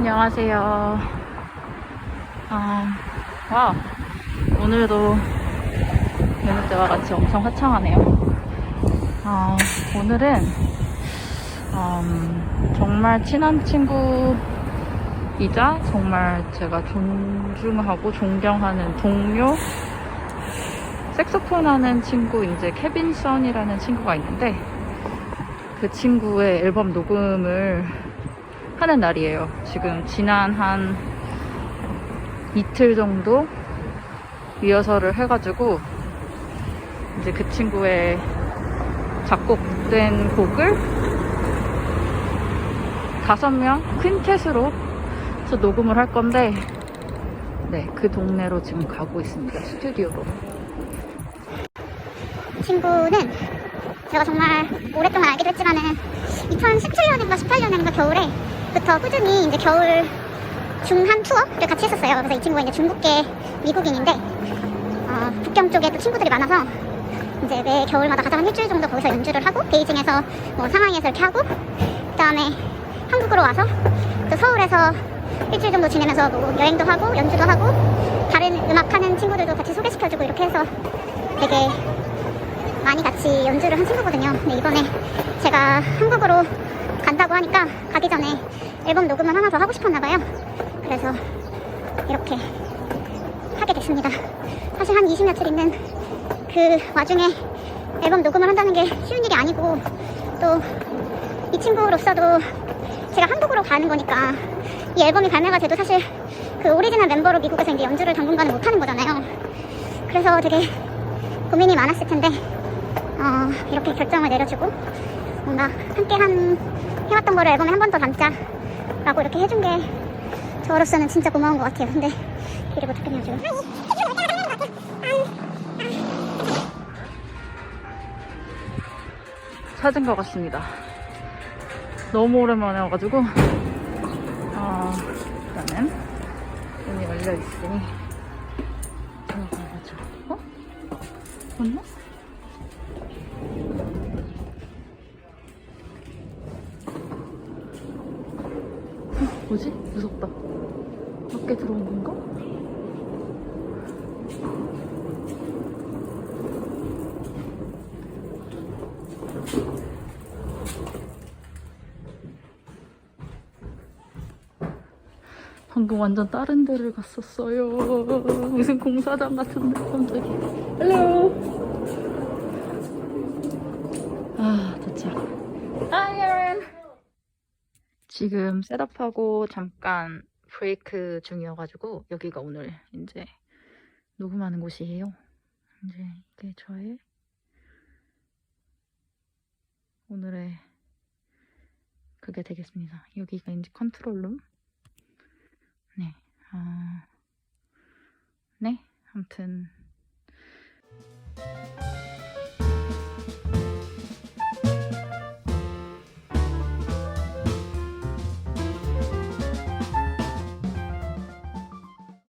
안녕하세요. 아, 와, 오늘도 여느 때와 같이 엄청 화창하네요. 아, 오늘은 음, 정말 친한 친구이자 정말 제가 존중하고 존경하는 동료 색소폰 하는 친구 이제 케빈 선이라는 친구가 있는데 그 친구의 앨범 녹음을 하는 날이에요. 지금 지난 한 이틀 정도 리허설을 해가지고 이제 그 친구의 작곡된 곡을 다섯 명 퀸텟으로 해서 녹음을 할 건데 네, 그 동네로 지금 가고 있습니다. 스튜디오로. 친구는 제가 정말 오랫동안 알기도 했지만은 2017년인가 18년인가 겨울에 부터 꾸준히 이제 겨울 중한 투어를 같이 했었어요. 그래서 이 친구가 이제 중국계 미국인인데 어, 북경 쪽에 또 친구들이 많아서 이제 매 겨울마다 가장 한 일주일 정도 거기서 연주를 하고 베이징에서 뭐 상하이에서 이렇게 하고 그다음에 한국으로 와서 또 서울에서 일주일 정도 지내면서 뭐 여행도 하고 연주도 하고 다른 음악 하는 친구들도 같이 소개시켜주고 이렇게 해서 되게 많이 같이 연주를 한 친구거든요. 근데 이번에 제가 한국으로 간다고 하니까 가기 전에 앨범 녹음을 하나 더 하고 싶었나 봐요. 그래서 이렇게 하게 됐습니다. 사실 한 20며칠 있는 그 와중에 앨범 녹음을 한다는 게 쉬운 일이 아니고 또 이 친구로서도 제가 한국으로 가는 거니까 이 앨범이 발매가 돼도 사실 그 오리지널 멤버로 미국에서 이제 연주를 당분간은 못 하는 거잖아요. 그래서 되게 고민이 많았을 텐데 어, 이렇게 결정을 내려주고 뭔가 함께 한 해왔던 거를 앨범에 한 번 더 담자라고 이렇게 해준 게 저로서는 진짜 고마운 것 같아요. 근데 길을 부탁해요 지금. 찾은 것 같습니다. 너무 오랜만에 와가지고 어, 일단은 문이 열려 있으니 들어가보죠. 어? 맞나? 뭐지? 무섭다. 밖에 들어온 건가? 방금 완전 다른 데를 갔었어요. 무슨 공사장 같은데 깜짝이. 헬로. 아 도착. 아이언. 지금 셋업하고 잠깐 브레이크 중이어가지고 여기가 오늘 이제 녹음하는 곳이에요. 이제 이게 저의 오늘의 그게 되겠습니다. 여기가 이제 컨트롤룸. 네. 어... 네. 아무튼